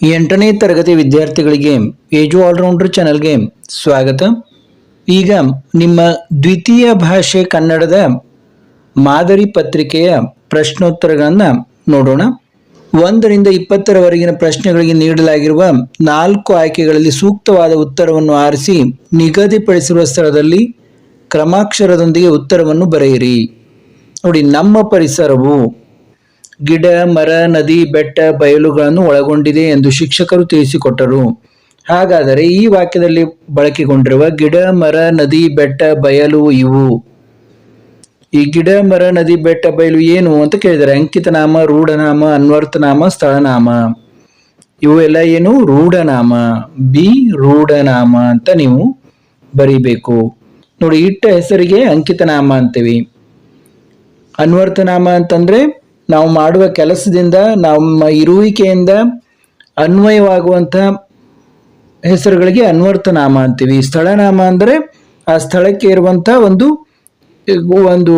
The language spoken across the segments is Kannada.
ಎಂಟನೇ ತರಗತಿ ವಿದ್ಯಾರ್ಥಿಗಳಿಗೆ ಏಜು ಆಲ್ರೌಂಡರ್ ಚಾನಲ್ಗೆ ಸ್ವಾಗತ. ಈಗ ನಿಮ್ಮ ದ್ವಿತೀಯ ಭಾಷೆ ಕನ್ನಡದ ಮಾದರಿ ಪತ್ರಿಕೆಯ ಪ್ರಶ್ನೋತ್ತರಗಳನ್ನು ನೋಡೋಣ. ಒಂದರಿಂದ ಇಪ್ಪತ್ತರವರೆಗಿನ ಪ್ರಶ್ನೆಗಳಿಗೆ ನೀಡಲಾಗಿರುವ ನಾಲ್ಕು ಆಯ್ಕೆಗಳಲ್ಲಿ ಸೂಕ್ತವಾದ ಉತ್ತರವನ್ನು ಆರಿಸಿ ನಿಗದಿಪಡಿಸಿರುವ ಸ್ಥಳದಲ್ಲಿ ಕ್ರಮಾಕ್ಷರದೊಂದಿಗೆ ಉತ್ತರವನ್ನು ಬರೆಯಿರಿ. ನೋಡಿ, ನಮ್ಮ ಪರಿಸರವು ಗಿಡ, ಮರ, ನದಿ, ಬೆಟ್ಟ, ಬಯಲುಗಳನ್ನು ಒಳಗೊಂಡಿದೆ ಎಂದು ಶಿಕ್ಷಕರು ತಿಳಿಸಿಕೊಟ್ಟರು. ಹಾಗಾದರೆ ಈ ವಾಕ್ಯದಲ್ಲಿ ಬಳಕೆಗೊಂಡಿರುವ ಗಿಡ, ಮರ, ನದಿ, ಬೆಟ್ಟ, ಬಯಲು ಇವು. ಈ ಗಿಡ, ಮರ, ನದಿ, ಬೆಟ್ಟ, ಬಯಲು ಏನು ಅಂತ ಕೇಳಿದರೆ ಅಂಕಿತನಾಮ, ರೂಢನಾಮ ಅನ್ವರ್ಥನಾಮ ಸ್ಥಳನಾಮ. ಇವು ಎಲ್ಲ ಏನು? ರೂಢನಾಮ. ಬಿ, ರೂಢನಾಮ ಅಂತ ನೀವು ಬರೀಬೇಕು. ನೋಡಿ, ಇಟ್ಟ ಹೆಸರಿಗೆ ಅಂಕಿತನಾಮ ಅಂತೀವಿ. ಅನ್ವರ್ಥನಾಮ ಅಂತಂದ್ರೆ ನಾವು ಮಾಡುವ ಕೆಲಸದಿಂದ, ನಮ್ಮ ಇರುವಿಕೆಯಿಂದ ಅನ್ವಯವಾಗುವಂಥ ಹೆಸರುಗಳಿಗೆ ಅನ್ವರ್ಥನಾಮ ಅಂತೀವಿ. ಸ್ಥಳನಾಮ ಅಂದರೆ ಆ ಸ್ಥಳಕ್ಕೆ ಇರುವಂಥ ಒಂದು ಒಂದು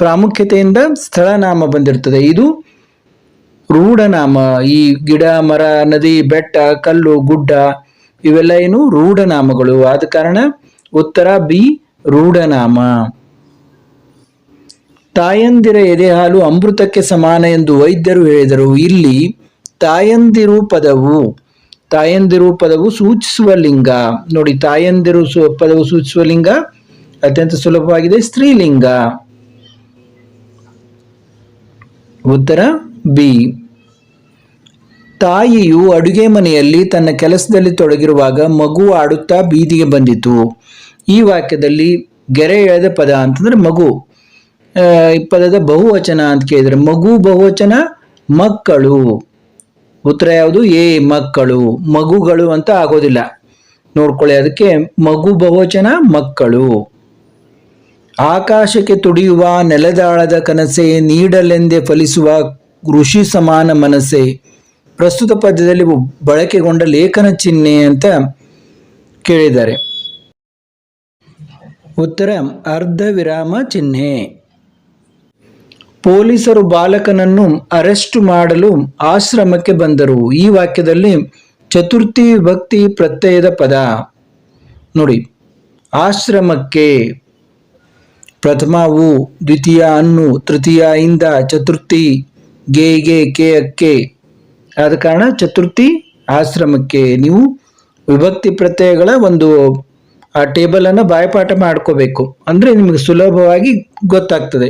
ಪ್ರಾಮುಖ್ಯತೆಯಿಂದ ಸ್ಥಳನಾಮ ಬಂದಿರ್ತದೆ. ಇದು ರೂಢನಾಮ. ಈ ಗಿಡ, ಮರ, ನದಿ, ಬೆಟ್ಟ, ಕಲ್ಲು, ಗುಡ್ಡ ಇವೆಲ್ಲ ಏನು ರೂಢನಾಮಗಳು. ಆದ ಕಾರಣ ಉತ್ತರ ಬಿ ರೂಢನಾಮ. ತಾಯಂದಿರ ಎದೆಹಾಲು ಅಮೃತಕ್ಕೆ ಸಮಾನ ಎಂದು ವೈದ್ಯರು ಹೇಳಿದರು. ಇಲ್ಲಿ ತಾಯಂದಿರು ಪದವು ತಾಯಂದಿರು ಪದವು ಸೂಚಿಸುವ ಲಿಂಗ. ನೋಡಿ, ತಾಯಂದಿರು ಪದವು ಸೂಚಿಸುವ ಲಿಂಗ, ಅತ್ಯಂತ ಸುಲಭವಾಗಿದೆ, ಸ್ತ್ರೀಲಿಂಗ. ಉತ್ತರ ಬಿ. ತಾಯಿಯು ಅಡುಗೆ ಮನೆಯಲ್ಲಿ ತನ್ನ ಕೆಲಸದಲ್ಲಿ ತೊಡಗಿರುವಾಗ ಮಗು ಆಡುತ್ತಾ ಬೀದಿಗೆ ಬಂದಿತು. ಈ ವಾಕ್ಯದಲ್ಲಿ ಗೆರೆ ಎಳೆದ ಪದ ಅಂತಂದ್ರೆ ಮಗು. ಪದದ ಬಹುವಚನ ಅಂತ ಕೇಳಿದರೆ, ಮಗು ಬಹುವಚನ, ಮಕ್ಕಳು. ಉತ್ತರ ಯಾವುದು? ಏ ಮಕ್ಕಳು. ಮಗುಗಳು ಅಂತ ಆಗೋದಿಲ್ಲ. ನೋಡ್ಕೊಳ್ಳಿ, ಅದಕ್ಕೆ ಮಗು ಬಹುವಚನ, ಮಕ್ಕಳು. ಆಕಾಶಕ್ಕೆ ತುಡಿಯುವ ನೆಲದಾಳದ ಕನಸೆ, ನೀಡಲೆಂದೇ ಫಲಿಸುವ ಋಷಿ ಸಮಾನ ಮನಸ್ಸೆ ಪ್ರಸ್ತುತ ಪದ್ಯದಲ್ಲಿ ಬಳಕೆಗೊಂಡ ಲೇಖನ ಚಿಹ್ನೆ ಅಂತ ಕೇಳಿದ್ದಾರೆ. ಉತ್ತರ ಅರ್ಧ ವಿರಾಮ ಚಿಹ್ನೆ. ಪೊಲೀಸರು ಬಾಲಕನನ್ನು ಅರೆಸ್ಟ್ ಮಾಡಲು ಆಶ್ರಮಕ್ಕೆ ಬಂದರು. ಈ ವಾಕ್ಯದಲ್ಲಿ ಚತುರ್ಥಿ ವಿಭಕ್ತಿ ಪ್ರತ್ಯಯದ ಪದ. ನೋಡಿ, ಆಶ್ರಮಕ್ಕೆ ಪ್ರಥಮವು, ದ್ವಿತೀಯ ಅನ್ನು, ತೃತೀಯ ಇಂದ ಚತುರ್ಥಿ, ಗೆ ಗೆ, ಕೆ ಅಕ್ಕೆ ಆದ ಕಾರಣ ಚತುರ್ಥಿ ಆಶ್ರಮಕ್ಕೆ. ನೀವು ವಿಭಕ್ತಿ ಪ್ರತ್ಯಯಗಳ ಒಂದು, ಆ ಟೇಬಲನ್ನು ಬಾಯಪಾಠ ಮಾಡ್ಕೋಬೇಕು. ಅಂದರೆ ನಿಮಗೆ ಸುಲಭವಾಗಿ ಗೊತ್ತಾಗ್ತದೆ.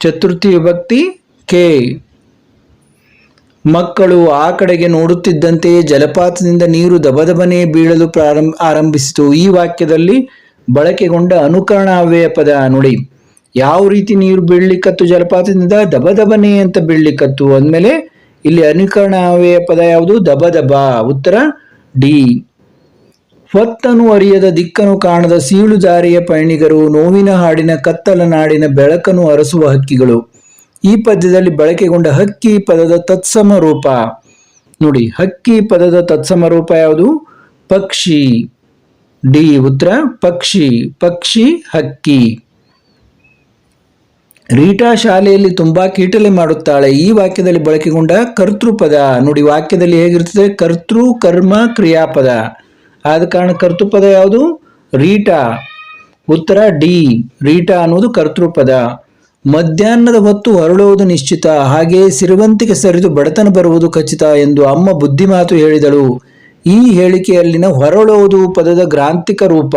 ಚತುರ್ಥಿ ವಿಭಕ್ತಿ ಕೆ. ಮಕ್ಕಳು ಆ ಕಡೆಗೆ ನೋಡುತ್ತಿದ್ದಂತೆಯೇ ಜಲಪಾತದಿಂದ ನೀರು ದಬದಬನೆ ಬೀಳಲು ಪ್ರಾರಂಭ, ಆರಂಭಿಸಿತು. ಈ ವಾಕ್ಯದಲ್ಲಿ ಬಳಕೆಗೊಂಡ ಅನುಕರಣಾವ್ಯಯ ಪದ. ನೋಡಿ, ಯಾವ ರೀತಿ ನೀರು ಬೀಳ್ಲಿಕ್ಕತ್ತು, ಜಲಪಾತದಿಂದ ದಬದಬನೆ ಅಂತ ಬೀಳ್ಲಿಕ್ಕತ್ತು ಅಂದಮೇಲೆ ಇಲ್ಲಿ ಅನುಕರಣಾವ್ಯಯ ಪದ ಯಾವುದು? ದಬದಬ. ಉತ್ತರ ಡಿ. ಹೊತ್ತನು ಅರಿಯದ ದಿಕ್ಕನು ಕಾಣದ ಸೀಳು ಜಾರಿಯ ಪಯಣಿಗರು, ನೋವಿನ ಹಾಡಿನ ಕತ್ತಲ ನಾಡಿನ ಬೆಳಕನ್ನು ಅರಸುವ ಹಕ್ಕಿಗಳು. ಈ ಪದ್ಯದಲ್ಲಿ ಬಳಕೆಗೊಂಡ ಹಕ್ಕಿ ಪದದ ತತ್ಸಮ ರೂಪ. ನೋಡಿ, ಹಕ್ಕಿ ಪದದ ತತ್ಸಮ ರೂಪ ಯಾವುದು? ಪಕ್ಷಿ. ಡಿ, ಉತ್ತರ, ಪಕ್ಷಿ ಪಕ್ಷಿ, ಹಕ್ಕಿ. ರೀಟಾ ಶಾಲೆಯಲ್ಲಿ ತುಂಬಾ ಕೀಟಲೆ ಮಾಡುತ್ತಾಳೆ. ಈ ವಾಕ್ಯದಲ್ಲಿ ಬಳಕೆಗೊಂಡ ಕರ್ತೃಪದ. ನೋಡಿ, ವಾಕ್ಯದಲ್ಲಿ ಹೇಗಿರ್ತದೆ ಕರ್ತೃ, ಕರ್ಮ, ಕ್ರಿಯಾಪದ. ಆದ ಕಾರಣ ಕರ್ತೃಪದ ಯಾವುದು? ರೀಟಾ. ಉತ್ತರ ಡಿ. ರೀಟಾ ಅನ್ನೋದು ಕರ್ತೃಪದ. ಮಧ್ಯಾಹ್ನದ ಹೊತ್ತು ಹೊರಳುವುದು ನಿಶ್ಚಿತ. ಹಾಗೆಯೇ ಸಿರಿವಂತಿಕೆ ಸರಿದು ಬಡತನ ಬರುವುದು ಖಚಿತ ಎಂದು ಅಮ್ಮ ಬುದ್ಧಿಮಾತು ಹೇಳಿದಳು. ಈ ಹೇಳಿಕೆಯಲ್ಲಿನ ಹೊರಳುವುದು ಪದದ ಗ್ರಾಂಥಿಕ ರೂಪ.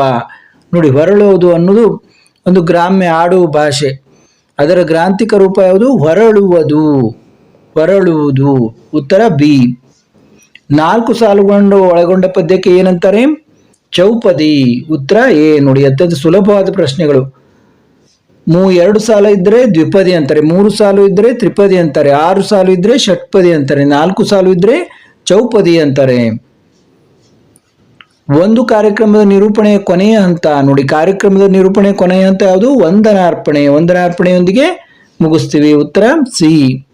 ನೋಡಿ ಹೊರಳುವುದು ಅನ್ನೋದು ಒಂದು ಗ್ರಾಮ್ಯ ಆಡು ಭಾಷೆ. ಅದರ ಗ್ರಾಂಥಿಕ ರೂಪ ಯಾವುದು? ಹೊರಳುವುದು ಹೊರಳುವುದು ಉತ್ತರ ಬಿ. ನಾಲ್ಕು ಸಾಲುಗೊಂಡು ಒಳಗೊಂಡ ಪದ್ಯಕ್ಕೆ ಏನಂತಾರೆ? ಚೌಪದಿ. ಉತ್ತರ ಏ ನೋಡಿ, ಅತ್ಯಂತ ಸುಲಭವಾದ ಪ್ರಶ್ನೆಗಳು. ಮೂ ಎರಡು ಸಾಲ ಇದ್ದರೆ ದ್ವಿಪದಿ ಅಂತಾರೆ. ಮೂರು ಸಾಲು ಇದ್ದರೆ ತ್ರಿಪದಿ ಅಂತಾರೆ. ಆರು ಸಾಲು ಇದ್ದರೆ ಷಟ್ಪದಿ ಅಂತಾರೆ. ನಾಲ್ಕು ಸಾಲು ಇದ್ದರೆ ಚೌಪದಿ ಅಂತಾರೆ. ಒಂದು ಕಾರ್ಯಕ್ರಮದ ನಿರೂಪಣೆಯ ಕೊನೆಯ ಹಂತ. ನೋಡಿ, ಕಾರ್ಯಕ್ರಮದ ನಿರೂಪಣೆ ಕೊನೆಯ ಹಂತ ಯಾವುದು? ವಂದನಾರ್ಪಣೆ. ವಂದನಾರ್ಪಣೆಯೊಂದಿಗೆ ಮುಗಿಸ್ತೀವಿ. ಉತ್ತರ ಸಿ.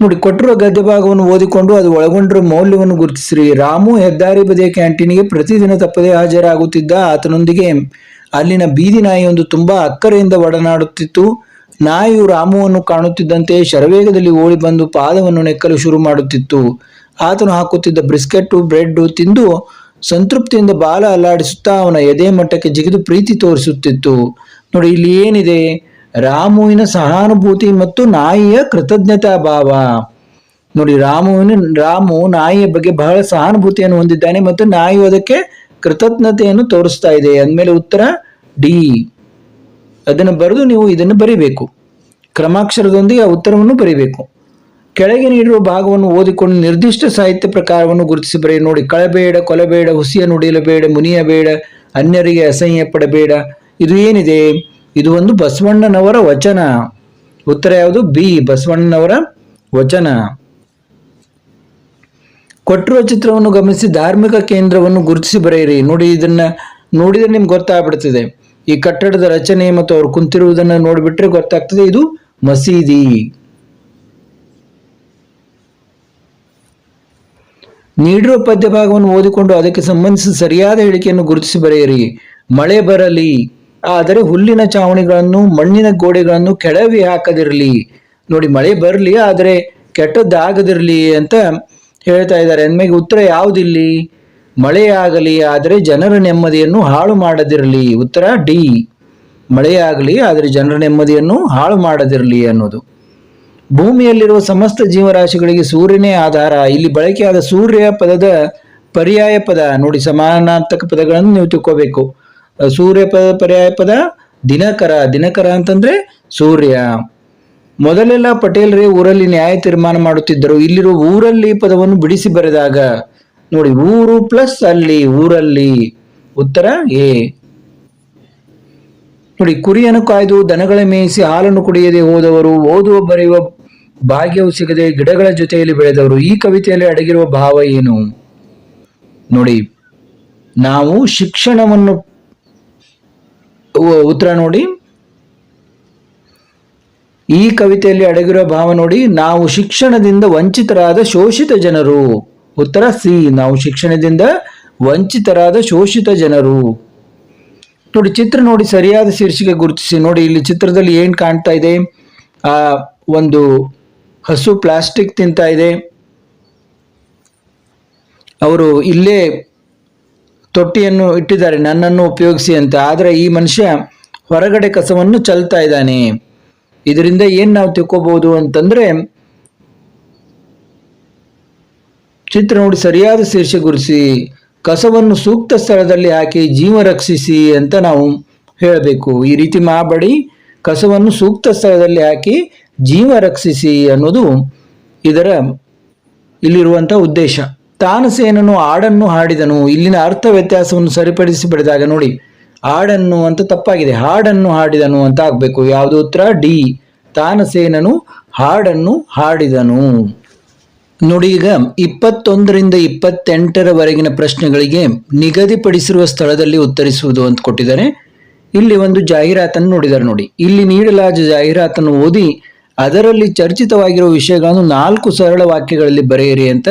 ನೋಡಿ, ಕೊಟ್ಟಿರುವ ಗದ್ಯ ಭಾಗವನ್ನು ಓದಿಕೊಂಡು ಅದು ಒಳಗೊಂಡಿರುವ ಮೌಲ್ಯವನ್ನು ಗುರುತಿಸಿರಿ. ರಾಮು ಹೆದ್ದಾರಿ ಬದಿಯ ಕ್ಯಾಂಟೀನಿಗೆ ಪ್ರತಿದಿನ ತಪ್ಪದೇ ಹಾಜರಾಗುತ್ತಿದ್ದ ಆತನೊಂದಿಗೆ ಅಲ್ಲಿನ ಬೀದಿ ನಾಯಿಯೊಂದು ತುಂಬಾ ಅಕ್ಕರೆಯಿಂದ ಒಡನಾಡುತ್ತಿತ್ತು. ನಾಯಿಯು ರಾಮುವನ್ನು ಕಾಣುತ್ತಿದ್ದಂತೆ ಶರವೇಗದಲ್ಲಿ ಓಡಿ ಬಂದು ಪಾದವನ್ನು ನೆಕ್ಕಲು ಶುರು ಮಾಡುತ್ತಿತ್ತು. ಆತನು ಹಾಕುತ್ತಿದ್ದ ಬ್ರಿಸ್ಕೆಟ್ಟು ಬ್ರೆಡ್ ತಿಂದು ಸಂತೃಪ್ತಿಯಿಂದ ಬಾಲ ಅಲ್ಲಾಡಿಸುತ್ತಾ ಅವನ ಎದೆ ಮಟ್ಟಕ್ಕೆ ಜಿಗಿದು ಪ್ರೀತಿ ತೋರಿಸುತ್ತಿತ್ತು. ನೋಡಿ, ಇಲ್ಲಿ ಏನಿದೆ? ರಾಮುವಿನ ಸಹಾನುಭೂತಿ ಮತ್ತು ನಾಯಿಯ ಕೃತಜ್ಞತಾ ಭಾವ. ನೋಡಿ, ರಾಮುವಿನ, ರಾಮು ನಾಯಿಯ ಬಗ್ಗೆ ಬಹಳ ಸಹಾನುಭೂತಿಯನ್ನು ಹೊಂದಿದ್ದಾನೆ ಮತ್ತು ನಾಯಿಯು ಅದಕ್ಕೆ ಕೃತಜ್ಞತೆಯನ್ನು ತೋರಿಸ್ತಾ ಇದೆ. ಅಂದಮೇಲೆ ಉತ್ತರ ಡಿ. ಅದನ್ನು ಬರೆದು ನೀವು ಇದನ್ನು ಬರಿಬೇಕು. ಕ್ರಮಾಕ್ಷರದೊಂದಿಗೆ ಆ ಉತ್ತರವನ್ನು ಬರಿಬೇಕು. ಕೆಳಗೆ ನೀಡಿರುವ ಭಾಗವನ್ನು ಓದಿಕೊಂಡು ನಿರ್ದಿಷ್ಟ ಸಾಹಿತ್ಯ ಪ್ರಕಾರವನ್ನು ಗುರುತಿಸಿ ಬರೆಯ ನೋಡಿ, ಕಳಬೇಡ, ಕೊಲಬೇಡ, ಹುಸಿಯ ನುಡಿಯಲಬೇಡ, ಮುನಿಯಬೇಡ, ಅನ್ಯರಿಗೆ ಅಸಹ್ಯ ಪಡಬೇಡ. ಇದು ಏನಿದೆ? ಇದು ಒಂದು ಬಸವಣ್ಣನವರ ವಚನ. ಉತ್ತರ ಯಾವುದು? ಬಿ, ಬಸವಣ್ಣನವರ ವಚನ. ಕೊಟ್ಟಿರುವ ಚಿತ್ರವನ್ನು ಗಮನಿಸಿ, ಧಾರ್ಮಿಕ ಕೇಂದ್ರವನ್ನು ಗುರುತಿಸಿ ಬರೆಯಿರಿ. ನೋಡಿ, ಇದನ್ನ ನೋಡಿದ್ರೆ ನಿಮ್ಗೆ ಗೊತ್ತಾಗ್ಬಿಡ್ತದೆ. ಈ ಕಟ್ಟಡದ ರಚನೆ ಮತ್ತು ಅವ್ರು ಕುಂತಿರುವುದನ್ನು ನೋಡಿಬಿಟ್ರೆ ಗೊತ್ತಾಗ್ತದೆ, ಇದು ಮಸೀದಿ. ನೀಡಿರುವ ಪದ್ಯ ಭಾಗವನ್ನು ಓದಿಕೊಂಡು ಅದಕ್ಕೆ ಸಂಬಂಧಿಸಿದ ಸರಿಯಾದ ಹೇಳಿಕೆಯನ್ನು ಗುರುತಿಸಿ ಬರೆಯಿರಿ. ಮಳೆ ಬರಲಿ. ಆದರೆ ಹುಲ್ಲಿನ ಚಾವಣಿಗಳನ್ನು, ಮಣ್ಣಿನ ಗೋಡೆಗಳನ್ನು ಕೆಳವಿ ಹಾಕದಿರಲಿ. ನೋಡಿ, ಮಳೆ ಬರಲಿ, ಆದರೆ ಕೆಟ್ಟದ್ದಾಗದಿರಲಿ ಅಂತ ಹೇಳ್ತಾ ಇದ್ದಾರೆ. ಅಂದಮೇಲೆ ಉತ್ತರ ಯಾವುದಿಲ್ಲಿ? ಮಳೆಯಾಗಲಿ, ಆದರೆ ಜನರ ನೆಮ್ಮದಿಯನ್ನು ಹಾಳು ಮಾಡದಿರಲಿ. ಉತ್ತರ ಡಿ. ಮಳೆಯಾಗಲಿ, ಆದರೆ ಜನರ ನೆಮ್ಮದಿಯನ್ನು ಹಾಳು ಮಾಡದಿರಲಿ ಅನ್ನೋದು. ಭೂಮಿಯಲ್ಲಿರುವ ಸಮಸ್ತ ಜೀವರಾಶಿಗಳಿಗೆ ಸೂರ್ಯನೇ ಆಧಾರ. ಇಲ್ಲಿ ಬಳಕೆಯಾದ ಸೂರ್ಯ ಪದದ ಪರ್ಯಾಯ ಪದ. ನೋಡಿ ಸಮಾನಾರ್ಥಕ ಪದಗಳನ್ನು ನೀವು ತಿಳ್ಕೋಬೇಕು. ಸೂರ್ಯ ಪದ ಪರ್ಯಾಯ ಪದ ದಿನಕರ. ದಿನಕರ ಅಂತಂದ್ರೆ ಸೂರ್ಯ. ಮೊದಲೆಲ್ಲ ಪಟೇಲ್ರೇ ಊರಲ್ಲಿ ನ್ಯಾಯ ತೀರ್ಮಾನ ಮಾಡುತ್ತಿದ್ದರು. ಇಲ್ಲಿರುವ ಊರಲ್ಲಿ ಪದವನ್ನು ಬಿಡಿಸಿ ಬರೆದಾಗ, ನೋಡಿ, ಊರು ಪ್ಲಸ್ ಅಲ್ಲಿ, ಊರಲ್ಲಿ ಉತ್ತರ ಎ. ನೋಡಿ, ಕುರಿಯನ್ನು ಕಾಯ್ದು ದನಗಳ ಮೇಯಿಸಿ ಹಾಲನ್ನು ಕುಡಿಯದೆ ಹೋದವರು, ಓದುವ, ಬರೆಯುವ ಭಾಗ್ಯವು ಸಿಗದೆ ಗಿಡಗಳ ಜೊತೆಯಲ್ಲಿ ಬೆಳೆದವರು. ಈ ಕವಿತೆಯಲ್ಲಿ ಅಡಗಿರುವ ಭಾವ ಏನು? ನೋಡಿ, ನಾವು ಶಿಕ್ಷಣವನ್ನು ಉತ್ತರ ನೋಡಿ. ಈ ಕವಿತೆಯಲ್ಲಿ ಅಡಗಿರುವ ಭಾವ ನೋಡಿ, ನಾವು ಶಿಕ್ಷಣದಿಂದ ವಂಚಿತರಾದ ಶೋಷಿತ ಜನರು. ಉತ್ತರ ಸಿ, ನಾವು ಶಿಕ್ಷಣದಿಂದ ವಂಚಿತರಾದ ಶೋಷಿತ ಜನರು. ನೋಡಿ, ಚಿತ್ರ ನೋಡಿ, ಸರಿಯಾದ ಶೀರ್ಷಿಕೆ ಗುರುತಿಸಿ ನೋಡಿ, ಇಲ್ಲಿ ಚಿತ್ರದಲ್ಲಿ ಏನ್ ಕಾಣ್ತಾ ಇದೆ? ಆ, ಒಂದು ಹಸು ಪ್ಲಾಸ್ಟಿಕ್ ತಿಂತಾ ಇದೆ. ಅವರು ಇಲ್ಲೇ ತೊಟ್ಟಿಯನ್ನು ಇಟ್ಟಿದ್ದಾರೆ. ನನ್ನನ್ನು ಉಪಯೋಗಿಸಿ ಅಂತ. ಆದರೆ ಈ ಮನುಷ್ಯ ಹೊರಗಡೆ ಕಸವನ್ನು ಚಲ್ತಾ ಇದ್ದಾನೆ. ಇದರಿಂದ ಏನು ನಾವು ತಿಳ್ಕೋಬಹುದು ಅಂತಂದ್ರೆ, ಚಿತ್ರ ನೋಡಿ, ಸರಿಯಾದ ಶೀರ್ಷ ಗುರಿಸಿ, ಕಸವನ್ನು ಸೂಕ್ತ ಸ್ಥಳದಲ್ಲಿ ಹಾಕಿ ಜೀವ ರಕ್ಷಿಸಿ ಅಂತ ನಾವು ಹೇಳಬೇಕು. ಈ ರೀತಿ ಮಾಬಡಿ ಕಸವನ್ನು ಸೂಕ್ತ ಸ್ಥಳದಲ್ಲಿ ಹಾಕಿ ಜೀವ ರಕ್ಷಿಸಿ ಅನ್ನೋದು ಇದರ ಇಲ್ಲಿರುವಂಥ ಉದ್ದೇಶ. ತಾನಸೇನನು ಹಾಡನ್ನು ಹಾಡಿದನು. ಇಲ್ಲಿನ ಅರ್ಥ ವ್ಯತ್ಯಾಸವನ್ನು ಸರಿಪಡಿಸಿ ಪಡೆದಾಗ ನೋಡಿ ಹಾಡನ್ನು ಅಂತ ತಪ್ಪಾಗಿದೆ. ಹಾಡನ್ನು ಹಾಡಿದನು ಅಂತ ಆಗಬೇಕು ಯಾವುದು ಉತ್ತರ? ಡಿ. ತಾನಸೇನನು ಹಾಡನ್ನು ಹಾಡಿದನು. ನೋಡಿ ಈಗ ಇಪ್ಪತ್ತೊಂದರಿಂದ ಇಪ್ಪತ್ತೆಂಟರವರೆಗಿನ ಪ್ರಶ್ನೆಗಳಿಗೆ ನಿಗದಿಪಡಿಸಿರುವ ಸ್ಥಳದಲ್ಲಿ ಉತ್ತರಿಸುವುದು ಅಂತ ಕೊಟ್ಟಿದ್ದಾರೆ. ಇಲ್ಲಿ ಒಂದು ಜಾಹೀರಾತನ್ನು ನೋಡಿದ್ದಾರೆ ನೋಡಿ. ಇಲ್ಲಿ ನೀಡಲಾದ ಜಾಹೀರಾತನ್ನು ಓದಿ ಅದರಲ್ಲಿ ಚರ್ಚಿತವಾಗಿರುವ ವಿಷಯಗಳನ್ನು ನಾಲ್ಕು ಸರಳ ವಾಕ್ಯಗಳಲ್ಲಿ ಬರೆಯಿರಿ ಅಂತ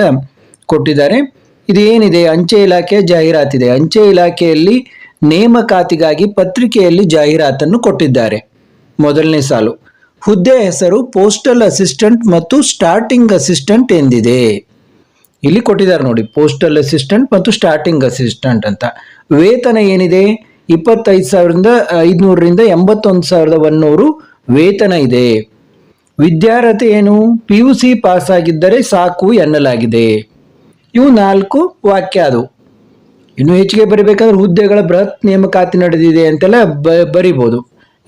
ಕೊಟ್ಟಿದ್ದಾರೆ. ಇದು ಏನಿದೆ? ಅಂಚೆ ಇಲಾಖೆಯ ಜಾಹೀರಾತಿದೆ ಅಂಚೆ ಇಲಾಖೆಯಲ್ಲಿ ನೇಮಕಾತಿಗಾಗಿ ಪತ್ರಿಕೆಯಲ್ಲಿ ಜಾಹೀರಾತನ್ನು ಕೊಟ್ಟಿದ್ದಾರೆ. ಮೊದಲನೇ ಸಾಲು. ಹುದ್ದೆ ಹೆಸರು ಪೋಸ್ಟಲ್ ಅಸಿಸ್ಟೆಂಟ್ ಮತ್ತು ಸ್ಟಾರ್ಟಿಂಗ್ ಅಸಿಸ್ಟೆಂಟ್ ಎಂದಿದೆ. ಇಲ್ಲಿ ಕೊಟ್ಟಿದ್ದಾರೆ ನೋಡಿ, ಪೋಸ್ಟಲ್ ಅಸಿಸ್ಟೆಂಟ್ ಮತ್ತು ಸ್ಟಾರ್ಟಿಂಗ್ ಅಸಿಸ್ಟೆಂಟ್ ಅಂತ. ವೇತನ ಏನಿದೆ? ಇಪ್ಪತ್ತೈದು ಸಾವಿರದಿಂದ, ಐದುನೂರರಿಂದ ಎಂಬತ್ತೊಂದು ಸಾವಿರದ ಒನ್ನೂರು ವೇತನ ಇದೆ. ವಿದ್ಯಾರ್ಹತೆ ಏನು? ಪಿ ಯು ಸಿ ಪಾಸ್ ಆಗಿದ್ದರೆ ಸಾಕು ಎನ್ನಲಾಗಿದೆ. ಇವು ನಾಲ್ಕು ವಾಕ್ಯ ಅದು. ಇನ್ನು ಹೆಚ್ಚಿಗೆ ಬರಿಬೇಕಾದ್ರೆ ಹುದ್ದೆಗಳ ಬೃಹತ್ ನೇಮಕಾತಿ ನಡೆದಿದೆ ಅಂತೆಲ್ಲ ಬ, ಬರಿಬೋದು.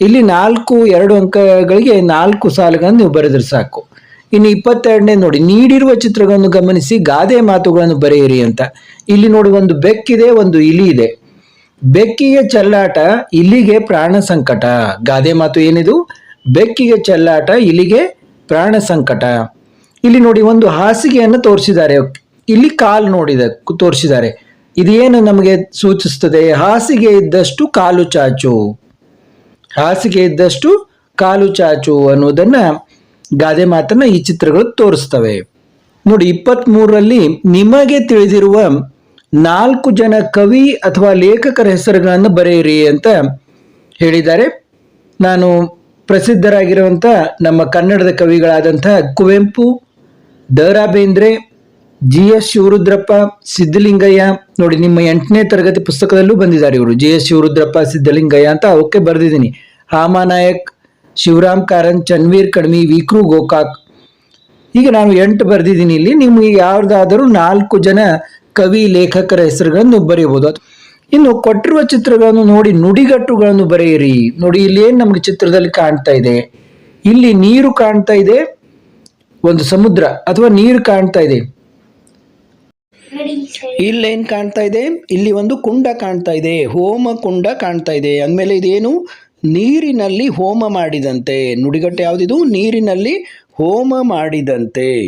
ಇಲ್ಲಿ ನಾಲ್ಕು, ಎರಡು ಅಂಕಗಳಿಗೆ ನಾಲ್ಕು ಸಾಲುಗಳನ್ನು ನೀವು ಬರೆದ್ರೆ ಸಾಕು. ಇನ್ನು ಇಪ್ಪತ್ತೆರಡನೇ ನೋಡಿ, ನೀಡಿರುವ ಚಿತ್ರಗಳನ್ನು ಗಮನಿಸಿ, ಗಾದೆ ಮಾತುಗಳನ್ನು ಬರೆಯಿರಿ ಅಂತ. ಇಲ್ಲಿ ನೋಡಿ, ಒಂದು ಬೆಕ್ಕಿದೆ, ಒಂದು ಇಲಿ ಇದೆ. ಬೆಕ್ಕಿಗೆ ಚೆಲ್ಲಾಟ ಇಲ್ಲಿಗೆ ಪ್ರಾಣ ಸಂಕಟ. ಗಾದೆ ಮಾತು ಏನಿದು? ಬೆಕ್ಕಿಗೆ ಚೆಲ್ಲಾಟ ಇಲ್ಲಿಗೆ ಪ್ರಾಣ ಸಂಕಟ. ಇಲ್ಲಿ ನೋಡಿ, ಒಂದು ಹಾಸಿಗೆಯನ್ನು ತೋರಿಸಿದ್ದಾರೆ. ಇಲ್ಲಿ ಕಾಲು ನೋಡಿದ, ತೋರಿಸಿದ್ದಾರೆ. ಇದೇನು ನಮಗೆ ಸೂಚಿಸ್ತದೆ ಹಾಸಿಗೆ ಇದ್ದಷ್ಟು ಕಾಲು ಚಾಚು. ಹಾಸಿಗೆ ಇದ್ದಷ್ಟು ಕಾಲು ಚಾಚು ಅನ್ನೋದನ್ನ ಗಾದೆ ಮಾತನ್ನ ಈ ಚಿತ್ರಗಳು ತೋರಿಸ್ತವೆ. ನೋಡಿ ಇಪ್ಪತ್ತ್ ಮೂರರಲ್ಲಿ ನಿಮಗೆ ತಿಳಿದಿರುವ ನಾಲ್ಕು ಜನ ಕವಿ ಅಥವಾ ಲೇಖಕರ ಹೆಸರುಗಳನ್ನು ಬರೆಯಿರಿ ಅಂತ ಹೇಳಿದ್ದಾರೆ. ನಾನು ಪ್ರಸಿದ್ಧರಾಗಿರುವಂಥ ನಮ್ಮ ಕನ್ನಡದ ಕವಿಗಳಾದಂಥ ಕುವೆಂಪು, ದ ರಾ ಬೇಂದ್ರೆ ಜಿ ಎಸ್ ಶಿವರುದ್ರಪ್ಪ ಸಿದ್ಧಲಿಂಗಯ್ಯ, ನೋಡಿ ನಿಮ್ಮ ಎಂಟನೇ ತರಗತಿ ಪುಸ್ತಕದಲ್ಲೂ ಬಂದಿದ್ದಾರೆ ಇವರು. ಜಿ ಎಸ್ ಶಿವರುದ್ರಪ್ಪ ಸಿದ್ಧಲಿಂಗಯ್ಯ ಅಂತ ಅವಕ್ಕೆ ಬರೆದಿದ್ದೀನಿ. ಹಾಮಾನಾಯಕ್ ಶಿವರಾಮ್ ಕಾರಂತ್ ಚನ್ವೀರ್ ಕಡ್ಮಿ, ವಿಕ್ರು ಗೋಕಾಕ್. ಈಗ ನಾನು ಎಂಟು ಬರೆದಿದ್ದೀನಿ ಇಲ್ಲಿ. ನಿಮಗೆ ಯಾವ್ದಾದರೂ ನಾಲ್ಕು ಜನ ಕವಿ ಲೇಖಕರ ಹೆಸರುಗಳನ್ನು ಬರೆಯಬಹುದು. ಇನ್ನು ಕೊಟ್ಟಿರುವ ಚಿತ್ರಗಳನ್ನು ನೋಡಿ, ನುಡಿಗಟ್ಟುಗಳನ್ನು ಬರೆಯಿರಿ. ನೋಡಿ, ಇಲ್ಲಿ ಏನು ನಮಗೆ ಚಿತ್ರದಲ್ಲಿ ಕಾಣ್ತಾ ಇದೆ? ಇಲ್ಲಿ ನೀರು ಕಾಣ್ತಾ ಇದೆ, ಒಂದು ಸಮುದ್ರ, ಅಥವಾ ನೀರು ಕಾಣ್ತಾ ಇದೆ. ಇಲ್ಲಿ ಏನ್ ಕಾಣ್ತಾ ಇದೆ? ಇಲ್ಲಿ ಒಂದು ಕುಂಡ ಕಾಣ್ತಾ ಇದೆ. ಹೋಮ ಕುಂಡ ಕಾಣ್ತಾ ಇದೆ. ಅಂದಮೇಲೆ ಇದೇನು? ನೀರಿನಲ್ಲಿ ಹೋಮ ಮಾಡಿದಂತೆ. ನುಡಿಗಟ್ಟು ಯಾವುದಿದು? ನೀರಿನಲ್ಲಿ ಹೋಮ ಮಾಡಿದಂತೆ.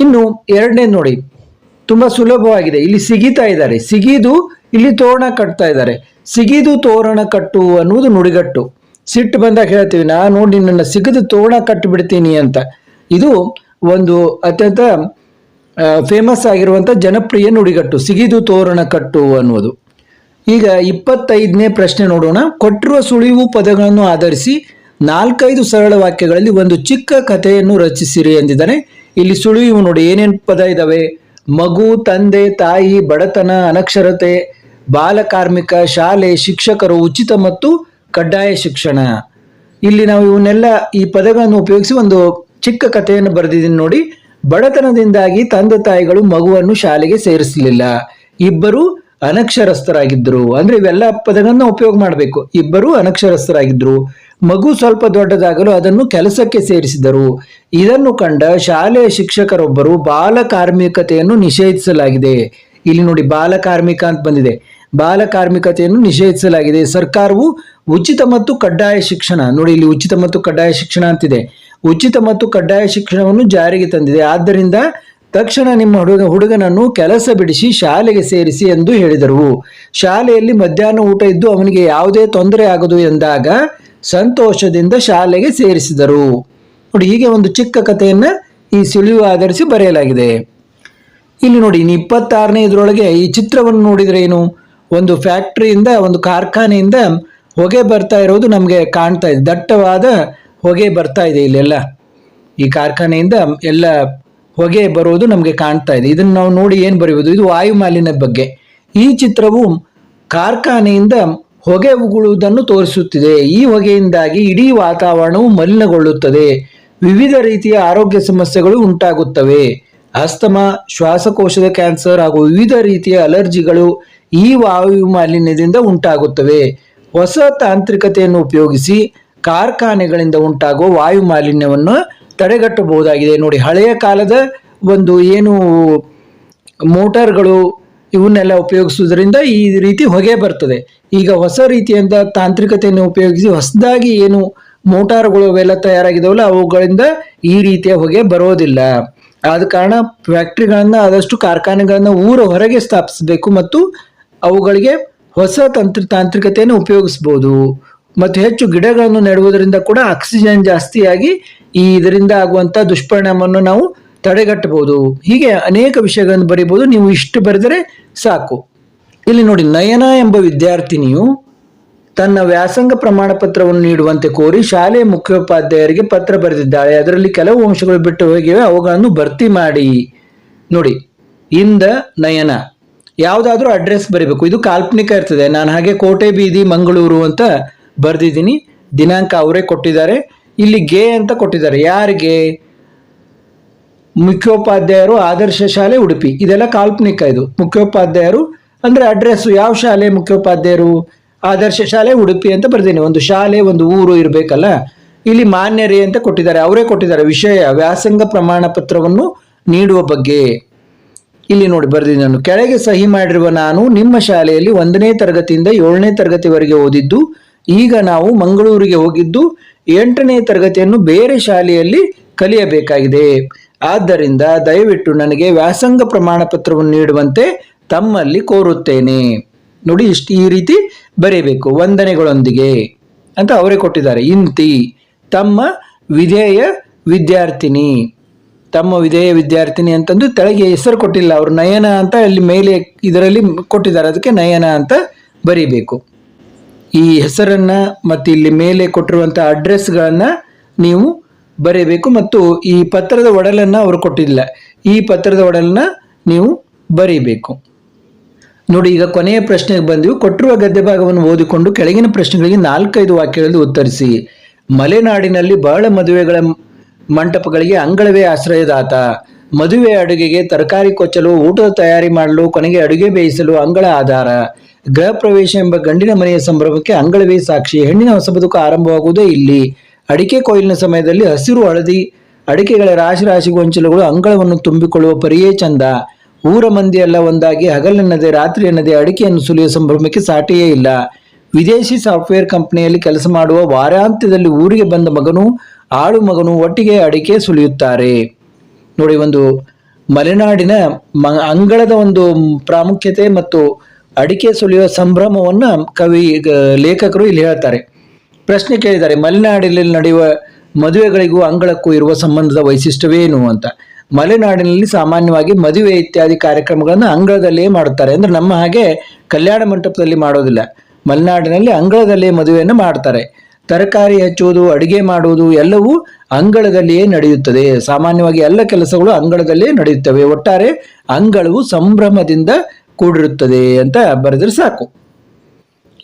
ಇನ್ನು ಎರಡನೇ ನೋಡಿ. ತುಂಬಾ ಸುಲಭವಾಗಿದೆ. ಇಲ್ಲಿ ಸಿಗಿತಾ ಇದ್ದಾರೆ. ಸಿಗಿದು ಇಲ್ಲಿ ತೋರಣ ಕಟ್ತಾ ಇದ್ದಾರೆ. ಸಿಗಿದು ತೋರಣ ಕಟ್ಟು ಅನ್ನುವುದು ನುಡಿಗಟ್ಟು. ಸಿಟ್ಟು ಬಂದಾಗ ಹೇಳ್ತೀವಿ, ನಾನು ನೋಡಿ ನನ್ನ ಸಿಗದು ತೋರಣ ಕಟ್ಟಿಬಿಡ್ತೀನಿ ಅಂತ. ಇದು ಒಂದು ಅತ್ಯಂತ ಫೇಮಸ್ ಆಗಿರುವಂಥ ಜನಪ್ರಿಯ ನುಡಿಗಟ್ಟು, ಸಿಗಿದು ತೋರಣ ಕಟ್ಟು ಅನ್ನುವುದು. ಈಗ ಇಪ್ಪತ್ತೈದನೇ ಪ್ರಶ್ನೆ ನೋಡೋಣ. ಕೊಟ್ಟಿರುವ ಸುಳಿವು ಪದಗಳನ್ನು ಆಧರಿಸಿ ನಾಲ್ಕೈದು ಸರಳ ವಾಕ್ಯಗಳಲ್ಲಿ ಒಂದು ಚಿಕ್ಕ ಕಥೆಯನ್ನು ರಚಿಸಿರಿ ಎಂದಿದ್ದಾನೆ. ಇಲ್ಲಿ ಸುಳಿವು ನೋಡಿ ಏನೇನು ಪದ ಇದಾವೆ? ಮಗು, ತಂದೆ, ತಾಯಿ, ಬಡತನ, ಅನಕ್ಷರತೆ ಬಾಲಕಾರ್ಮಿಕ ಶಾಲೆ, ಶಿಕ್ಷಕರು, ಉಚಿತ ಮತ್ತು ಕಡ್ಡಾಯ ಶಿಕ್ಷಣ. ಇಲ್ಲಿ ನಾವು ಇವನ್ನೆಲ್ಲ ಈ ಪದಗಳನ್ನು ಉಪಯೋಗಿಸಿ ಒಂದು ಚಿಕ್ಕ ಕಥೆಯನ್ನು ಬರೆದಿದ್ದೀನಿ ನೋಡಿ. ಬಡತನದಿಂದಾಗಿ ತಂದೆ ತಾಯಿಗಳು ಮಗುವನ್ನು ಶಾಲೆಗೆ ಸೇರಿಸಲಿಲ್ಲ. ಇಬ್ಬರು ಅನಕ್ಷರಸ್ಥರಾಗಿದ್ದರು. ಅಂದ್ರೆ ಇವೆಲ್ಲ ಪದಗಳನ್ನ ಉಪಯೋಗ ಮಾಡಬೇಕು. ಇಬ್ಬರು ಅನಕ್ಷರಸ್ಥರಾಗಿದ್ದರು. ಮಗು ಸ್ವಲ್ಪ ದೊಡ್ಡದಾಗಲು ಅದನ್ನು ಕೆಲಸಕ್ಕೆ ಸೇರಿಸಿದರು. ಇದನ್ನು ಕಂಡ ಶಾಲೆಯ ಶಿಕ್ಷಕರೊಬ್ಬರು ಬಾಲ ಕಾರ್ಮಿಕತೆಯನ್ನು ನಿಷೇಧಿಸಲಾಗಿದೆ. ಇಲ್ಲಿ ನೋಡಿ ಬಾಲ ಕಾರ್ಮಿಕ ಅಂತ ಬಂದಿದೆ. ಬಾಲ ಕಾರ್ಮಿಕತೆಯನ್ನು ನಿಷೇಧಿಸಲಾಗಿದೆ. ಸರ್ಕಾರವು ಉಚಿತ ಮತ್ತು ಕಡ್ಡಾಯ ಶಿಕ್ಷಣ. ನೋಡಿ, ಇಲ್ಲಿ ಉಚಿತ ಮತ್ತು ಕಡ್ಡಾಯ ಶಿಕ್ಷಣ ಅಂತಿದೆ. ಉಚಿತ ಮತ್ತು ಕಡ್ಡಾಯ ಶಿಕ್ಷಣವನ್ನು ಜಾರಿಗೆ ತಂದಿದೆ. ಆದ್ದರಿಂದ ತಕ್ಷಣ ನಿಮ್ಮ ಹುಡುಗ, ಹುಡುಗನನ್ನು ಕೆಲಸ ಬಿಡಿಸಿ, ಶಾಲೆಗೆ ಸೇರಿಸಿ ಎಂದು ಹೇಳಿದರು. ಶಾಲೆಯಲ್ಲಿ ಮಧ್ಯಾಹ್ನ ಊಟ ಇದ್ದು ಅವನಿಗೆ ಯಾವುದೇ ತೊಂದರೆ ಆಗದು ಎಂದಾಗ ಸಂತೋಷದಿಂದ ಶಾಲೆಗೆ ಸೇರಿಸಿದರು. ನೋಡಿ, ಹೀಗೆ ಒಂದು ಚಿಕ್ಕ ಕಥೆಯನ್ನ ಈ ಸುಳಿವು ಆಧರಿಸಿ ಬರೆಯಲಾಗಿದೆ. ಇಲ್ಲಿ ನೋಡಿ, ಇನ್ನು ಇಪ್ಪತ್ತಾರನೇ ಇದರೊಳಗೆ ಈ ಚಿತ್ರವನ್ನು ನೋಡಿದ್ರೆ ಏನು? ಒಂದು ಫ್ಯಾಕ್ಟ್ರಿಯಿಂದ, ಒಂದು ಕಾರ್ಖಾನೆಯಿಂದ ಹೊಗೆ ಬರ್ತಾ ಇರೋದು ನಮಗೆ ಕಾಣ್ತಾ ಇದೆ. ದಟ್ಟವಾದ ಹೊಗೆ ಬರ್ತಾ ಇದೆ ಇಲ್ಲೆಲ್ಲ. ಈ ಕಾರ್ಖಾನೆಯಿಂದ ಎಲ್ಲ ಹೊಗೆ ಬರೋದು ನಮಗೆ ಕಾಣ್ತಾ ಇದೆ. ಇದನ್ನು ನಾವು ನೋಡಿ ಏನು ಬರೆಯುವುದು ಇದು ವಾಯು ಮಾಲಿನ್ಯದ ಬಗ್ಗೆ. ಈ ಚಿತ್ರವು ಕಾರ್ಖಾನೆಯಿಂದ ಹೊಗೆ ಉಗುಳುವುದನ್ನು ತೋರಿಸುತ್ತಿದೆ. ಈ ಹೊಗೆಯಿಂದಾಗಿ ಇಡೀ ವಾತಾವರಣವು ಮಲಿನಗೊಳ್ಳುತ್ತದೆ. ವಿವಿಧ ರೀತಿಯ ಆರೋಗ್ಯ ಸಮಸ್ಯೆಗಳು ಉಂಟಾಗುತ್ತವೆ. ಅಸ್ತಮ, ಶ್ವಾಸಕೋಶದ ಕ್ಯಾನ್ಸರ್ ಹಾಗೂ ವಿವಿಧ ರೀತಿಯ ಅಲರ್ಜಿಗಳು ಈ ವಾಯು ಮಾಲಿನ್ಯದಿಂದ ಉಂಟಾಗುತ್ತವೆ. ಹೊಸ ತಾಂತ್ರಿಕತೆಯನ್ನು ಉಪಯೋಗಿಸಿ ಕಾರ್ಖಾನೆಗಳಿಂದ ಉಂಟಾಗುವ ವಾಯು ಮಾಲಿನ್ಯವನ್ನು ತಡೆಗಟ್ಟಬಹುದಾಗಿದೆ. ನೋಡಿ, ಹಳೆಯ ಕಾಲದ ಒಂದು ಏನು ಮೋಟಾರ್ಗಳು ಇವನ್ನೆಲ್ಲ ಉಪಯೋಗಿಸುವುದರಿಂದ ಈ ರೀತಿ ಹೊಗೆ ಬರ್ತದೆ. ಈಗ ಹೊಸ ರೀತಿಯಿಂದ ತಾಂತ್ರಿಕತೆಯನ್ನು ಉಪಯೋಗಿಸಿ ಹೊಸದಾಗಿ ಏನು ಮೋಟಾರ್ಗಳು ಅವೆಲ್ಲ ತಯಾರಾಗಿದವಲ್ಲ ಅವುಗಳಿಂದ ಈ ರೀತಿಯ ಹೊಗೆ ಬರೋದಿಲ್ಲ. ಆದ ಕಾರಣ ಫ್ಯಾಕ್ಟ್ರಿಗಳನ್ನು, ಆದಷ್ಟು ಕಾರ್ಖಾನೆಗಳನ್ನು ಊರ ಹೊರಗೆ ಸ್ಥಾಪಿಸಬೇಕು ಮತ್ತು ಅವುಗಳಿಗೆ ಹೊಸ ತಂತ್ರ ತಾಂತ್ರಿಕತೆಯನ್ನು ಉಪಯೋಗಿಸ್ಬೋದು. ಮತ್ತು ಹೆಚ್ಚು ಗಿಡಗಳನ್ನು ನೆಡುವುದರಿಂದ ಕೂಡ ಆಕ್ಸಿಜನ್ ಜಾಸ್ತಿಯಾಗಿ ಈ ಇದರಿಂದ ಆಗುವಂಥ ದುಷ್ಪರಿಣಾಮವನ್ನು ನಾವು ತಡೆಗಟ್ಟಬಹುದು. ಹೀಗೆ ಅನೇಕ ವಿಷಯಗಳನ್ನು ಬರೀಬಹುದು. ನೀವು ಇಷ್ಟು ಬರೆದರೆ ಸಾಕು. ಇಲ್ಲಿ ನೋಡಿ, ನಯನ ಎಂಬ ವಿದ್ಯಾರ್ಥಿನಿಯು ತನ್ನ ವ್ಯಾಸಂಗ ಪ್ರಮಾಣ ಪತ್ರವನ್ನು ನೀಡುವಂತೆ ಕೋರಿ ಶಾಲೆಯ ಮುಖ್ಯೋಪಾಧ್ಯಾಯರಿಗೆ ಪತ್ರ ಬರೆದಿದ್ದಾಳೆ. ಅದರಲ್ಲಿ ಕೆಲವು ಅಂಶಗಳು ಬಿಟ್ಟು ಹೋಗಿವೆ. ಅವುಗಳನ್ನು ಭರ್ತಿ ಮಾಡಿ. ನೋಡಿ, ಇಂದ ನಯನ. ಯಾವುದಾದ್ರೂ ಅಡ್ರೆಸ್ ಬರೀಬೇಕು. ಇದು ಕಾಲ್ಪನಿಕ ಇರ್ತದೆ. ನಾನು ಹಾಗೆ ಕೋಟೆ, ಬೀದಿ, ಮಂಗಳೂರು ಅಂತ ಬರೆದಿದ್ದೀನಿ. ದಿನಾಂಕ ಅವರೇ ಕೊಟ್ಟಿದ್ದಾರೆ. ಇಲ್ಲಿ ಗೆ ಅಂತ ಕೊಟ್ಟಿದ್ದಾರೆ. ಯಾರಿಗೆ? ಮುಖ್ಯೋಪಾಧ್ಯಾಯರು ಆದರ್ಶ ಶಾಲೆ ಉಡುಪಿ. ಇದೆಲ್ಲ ಕಾಲ್ಪನಿಕ ಇದು. ಮುಖ್ಯೋಪಾಧ್ಯಾಯರು ಅಂದ್ರೆ ಅಡ್ರೆಸ್ ಯಾವ ಶಾಲೆ ಮುಖ್ಯೋಪಾಧ್ಯಾಯರು? ಆದರ್ಶ ಶಾಲೆ ಉಡುಪಿ ಅಂತ ಬರ್ತೀನಿ ಒಂದು ಶಾಲೆ, ಒಂದು ಊರು ಇರಬೇಕಲ್ಲ. ಇಲ್ಲಿ ಮಾನ್ಯರೇ ಅಂತ ಕೊಟ್ಟಿದ್ದಾರೆ. ಅವರೇ ಕೊಟ್ಟಿದ್ದಾರೆ. ವಿಷಯ ವ್ಯಾಸಂಗ ಪ್ರಮಾಣ ಪತ್ರವನ್ನು ನೀಡುವ ಬಗ್ಗೆ. ಇಲ್ಲಿ ನೋಡಿ ಬರೆದಿದ್ದೆ ನಾನು. ಕೆಳಗೆ ಸಹಿ ಮಾಡಿರುವ ನಾನು ನಿಮ್ಮ ಶಾಲೆಯಲ್ಲಿ ಒಂದನೇ ತರಗತಿಯಿಂದ ಏಳನೇ ತರಗತಿವರೆಗೆ ಓದಿದ್ದು, ಈಗ ನಾವು ಮಂಗಳೂರಿಗೆ ಹೋಗಿದ್ದು, ಎಂಟನೇ ತರಗತಿಯನ್ನು ಬೇರೆ ಶಾಲೆಯಲ್ಲಿ ಕಲಿಯಬೇಕಾಗಿದೆ. ಆದ್ದರಿಂದ ದಯವಿಟ್ಟು ನನಗೆ ವ್ಯಾಸಂಗ ಪ್ರಮಾಣ ಪತ್ರವನ್ನು ನೀಡುವಂತೆ ತಮ್ಮಲ್ಲಿ ಕೋರುತ್ತೇನೆ. ನೋಡಿ ಇಷ್ಟು ಈ ರೀತಿ ಬರೀಬೇಕು, ವಂದನೆಗಳೊಂದಿಗೆ. ಅಂತ ಅವರೇ ಕೊಟ್ಟಿದ್ದಾರೆ. ಇಂತಿ ತಮ್ಮ ವಿಧೇಯ ವಿದ್ಯಾರ್ಥಿನಿ. ತಮ್ಮ ವಿಧೇಯ ವಿದ್ಯಾರ್ಥಿನಿ ಅಂತಂದು ತೆಳಗೆ ಹೆಸರು ಕೊಟ್ಟಿಲ್ಲ. ಅವರು ನಯನ ಅಂತ ಅಲ್ಲಿ ಮೇಲೆ ಇದರಲ್ಲಿ ಕೊಟ್ಟಿದ್ದಾರೆ. ಅದಕ್ಕೆ ನಯನ ಅಂತ ಬರೀಬೇಕು. ಈ ಹೆಸರನ್ನು ಮತ್ತು ಇಲ್ಲಿ ಮೇಲೆ ಕೊಟ್ಟಿರುವಂಥ ಅಡ್ರೆಸ್ಗಳನ್ನು ನೀವು ಬರೀಬೇಕು ಮತ್ತು ಈ ಪತ್ರದ ಒಡಲನ್ನು ಅವರು ಕೊಟ್ಟಿಲ್ಲ. ಈ ಪತ್ರದ ಒಡಲನ್ನ ನೀವು ಬರೀಬೇಕು. ನೋಡಿ, ಈಗ ಕೊನೆಯ ಪ್ರಶ್ನೆಗೆ ಬಂದಿವು. ಕೊಟ್ಟಿರುವ ಗದ್ಯ ಭಾಗವನ್ನು ಓದಿಕೊಂಡು ಕೆಳಗಿನ ಪ್ರಶ್ನೆಗಳಿಗೆ ನಾಲ್ಕೈದು ವಾಕ್ಯಗಳಲ್ಲಿ ಉತ್ತರಿಸಿ. ಮಲೆನಾಡಿನಲ್ಲಿ ಬಹಳ ಮದುವೆಗಳ ಮಂಟಪಗಳಿಗೆ ಅಂಗಳವೇ ಆಶ್ರಯದಾತ. ಮದುವೆ ಅಡುಗೆಗೆ ತರಕಾರಿ ಕೊಚ್ಚಲು, ಊಟದ ತಯಾರಿ ಮಾಡಲು, ಕೊನೆಗೆ ಅಡುಗೆ ಬೇಯಿಸಲು ಅಂಗಳ ಆಧಾರ. ಗೃಹ ಪ್ರವೇಶ ಎಂಬ ಗಂಡಿನ ಮನೆಯ ಸಂಭ್ರಮಕ್ಕೆ ಅಂಗಳವೇ ಸಾಕ್ಷಿ. ಹೆಣ್ಣಿನ ಹೊಸ ಬದುಕು ಆರಂಭವಾಗುವುದೇ ಇಲ್ಲಿ. ಅಡಿಕೆ ಕೊಯ್ಲಿನ ಸಮಯದಲ್ಲಿ ಹಸಿರು ಹಳದಿ, ಅಡಿಕೆಗಳ ರಾಶಿ ರಾಶಿ ಗೊಂಚಲುಗಳು ಅಂಗಳವನ್ನು ತುಂಬಿಕೊಳ್ಳುವ ಪರಿಯೇ ಚಂದ. ಊರ ಮಂದಿ ಎಲ್ಲ ಒಂದಾಗಿ ಹಗಲೆನ್ನದೆ ರಾತ್ರಿ ಎನ್ನದೆ ಅಡಿಕೆಯನ್ನು ಸುಲಿಯುವ ಸಂಭ್ರಮಕ್ಕೆ ಸಾಟಿಯೇ ಇಲ್ಲ. ವಿದೇಶಿ ಸಾಫ್ಟ್ವೇರ್ ಕಂಪನಿಯಲ್ಲಿ ಕೆಲಸ ಮಾಡುವ ವಾರಾಂತ್ಯದಲ್ಲಿ ಊರಿಗೆ ಬಂದ ಮಗನು ಆಳು ಮಗನು ಒಟ್ಟಿಗೆ ಅಡಿಕೆ ಸುಲಿಯುತ್ತಾರೆ. ನೋಡಿ, ಒಂದು ಮಲೆನಾಡಿನ ಮ ಅಂಗಳದ ಒಂದು ಪ್ರಾಮುಖ್ಯತೆ ಮತ್ತು ಅಡಿಕೆ ಸುಲಿಯುವ ಸಂಭ್ರಮವನ್ನ ಕವಿ ಲೇಖಕರು ಇಲ್ಲಿ ಹೇಳ್ತಾರೆ. ಪ್ರಶ್ನೆ ಕೇಳಿದ್ದಾರೆ, ಮಲೆನಾಡಿನಲ್ಲಿ ನಡೆಯುವ ಮದುವೆಗಳಿಗೂ ಅಂಗಳಕ್ಕೂ ಇರುವ ಸಂಬಂಧದ ವೈಶಿಷ್ಟ್ಯವೇನು ಅಂತ. ಮಲೆನಾಡಿನಲ್ಲಿ ಸಾಮಾನ್ಯವಾಗಿ ಮದುವೆ ಇತ್ಯಾದಿ ಕಾರ್ಯಕ್ರಮಗಳನ್ನು ಅಂಗಳದಲ್ಲಿಯೇ ಮಾಡುತ್ತಾರೆ. ಅಂದ್ರೆ ನಮ್ಮ ಹಾಗೆ ಕಲ್ಯಾಣ ಮಂಟಪದಲ್ಲಿ ಮಾಡೋದಿಲ್ಲ. ಮಲೆನಾಡಿನಲ್ಲಿ ಅಂಗಳದಲ್ಲೇ ಮದುವೆಯನ್ನು ಮಾಡ್ತಾರೆ. ತರಕಾರಿ ಹೆಚ್ಚುವುದು, ಅಡುಗೆ ಮಾಡುವುದು ಎಲ್ಲವೂ ಅಂಗಳದಲ್ಲಿಯೇ ನಡೆಯುತ್ತದೆ. ಸಾಮಾನ್ಯವಾಗಿ ಎಲ್ಲ ಕೆಲಸಗಳು ಅಂಗಳದಲ್ಲೇ ನಡೆಯುತ್ತವೆ. ಒಟ್ಟಾರೆ ಅಂಗಳವು ಸಂಭ್ರಮದಿಂದ ಕೂಡಿರುತ್ತದೆ ಅಂತ ಬರೆದ್ರೆ ಸಾಕು.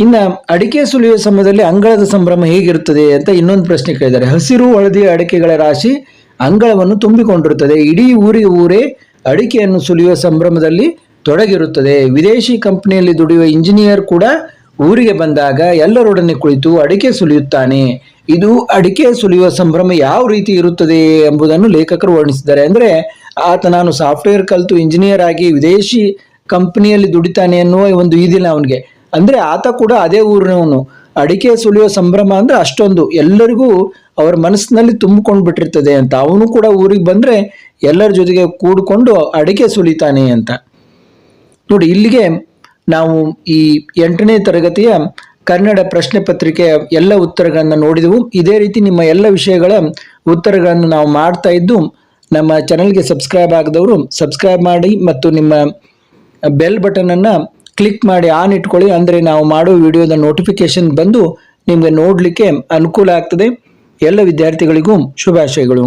ಇನ್ನ ಅಡಿಕೆ ಸುಲಿಯುವ ಸಮಯದಲ್ಲಿ ಅಂಗಳದ ಸಂಭ್ರಮ ಹೇಗಿರುತ್ತದೆ ಅಂತ ಇನ್ನೊಂದು ಪ್ರಶ್ನೆ ಕೇಳಿದ್ದಾರೆ. ಹಸಿರು ಹಳದಿ ಅಡಿಕೆಗಳ ರಾಶಿ ಅಂಗಳವನ್ನು ತುಂಬಿಕೊಂಡಿರುತ್ತದೆ. ಇಡೀ ಊರಿಗೆ ಊರೇ ಅಡಿಕೆಯನ್ನು ಸುಲಿಯುವ ಸಂಭ್ರಮದಲ್ಲಿ ತೊಡಗಿರುತ್ತದೆ. ವಿದೇಶಿ ಕಂಪನಿಯಲ್ಲಿ ದುಡಿಯುವ ಇಂಜಿನಿಯರ್ ಕೂಡ ಊರಿಗೆ ಬಂದಾಗ ಎಲ್ಲರೊಡನೆ ಕುಳಿತು ಅಡಿಕೆ ಸುಲಿಯುತ್ತಾನೆ. ಇದು ಅಡಿಕೆ ಸುಲಿಯುವ ಸಂಭ್ರಮ ಯಾವ ರೀತಿ ಇರುತ್ತದೆ ಎಂಬುದನ್ನು ಲೇಖಕರು ವರ್ಣಿಸಿದ್ದಾರೆ. ಅಂದ್ರೆ ಆತ ನಾನು ಸಾಫ್ಟ್ವೇರ್ ಕಲಿತು ಇಂಜಿನಿಯರ್ ಆಗಿ ವಿದೇಶಿ ಕಂಪನಿಯಲ್ಲಿ ದುಡಿತಾನೆ ಅನ್ನುವ ಒಂದು ಇದಿಲ್ಲ ಅವನಿಗೆ. ಅಂದ್ರೆ ಆತ ಕೂಡ ಅದೇ ಊರಿನವನು. ಅಡಿಕೆ ಸುಲಿಯುವ ಸಂಭ್ರಮ ಅಂದ್ರೆ ಅಷ್ಟೊಂದು. ಎಲ್ಲರಿಗೂ ಅವರ ಮನಸ್ಸಿನಲ್ಲಿ ತುಂಬಿಕೊಂಡು ಬಿಟ್ಟಿರ್ತದೆ ಅಂತ. ಅವನು ಕೂಡ ಊರಿಗೆ ಬಂದ್ರೆ ಎಲ್ಲರ ಜೊತೆಗೆ ಕೂಡಿಕೊಂಡು ಅಡಿಕೆ ಸುಲಿತಾನೆ ಅಂತ. ನೋಡಿ, ಇಲ್ಲಿಗೆ ನಾವು ಈ ಎಂಟನೇ ತರಗತಿಯ ಕನ್ನಡ ಪ್ರಶ್ನೆ ಪತ್ರಿಕೆಯ ಎಲ್ಲ ಉತ್ತರಗಳನ್ನು ನೋಡಿದೆವು. ಇದೇ ರೀತಿ ನಿಮ್ಮ ಎಲ್ಲ ವಿಷಯಗಳ ಉತ್ತರಗಳನ್ನು ನಾವು ಮಾಡ್ತಾ ಇದ್ದು, ನಮ್ಮ ಚಾನಲ್ಗೆ ಸಬ್ಸ್ಕ್ರೈಬ್ ಆಗದವರು ಸಬ್ಸ್ಕ್ರೈಬ್ ಮಾಡಿ ಮತ್ತು ನಿಮ್ಮ ಬೆಲ್ ಬಟನನ್ನು ಕ್ಲಿಕ್ ಮಾಡಿ ಆನ್ ಇಟ್ಕೊಳ್ಳಿ. ಅಂದರೆ ನಾವು ಮಾಡೋ ವಿಡಿಯೋದ ನೋಟಿಫಿಕೇಶನ್ ಬಂದು ನಿಮಗೆ ನೋಡಲಿಕ್ಕೆ ಅನುಕೂಲ ಆಗ್ತದೆ. ಎಲ್ಲ ವಿದ್ಯಾರ್ಥಿಗಳಿಗೂ ಶುಭಾಶಯಗಳು.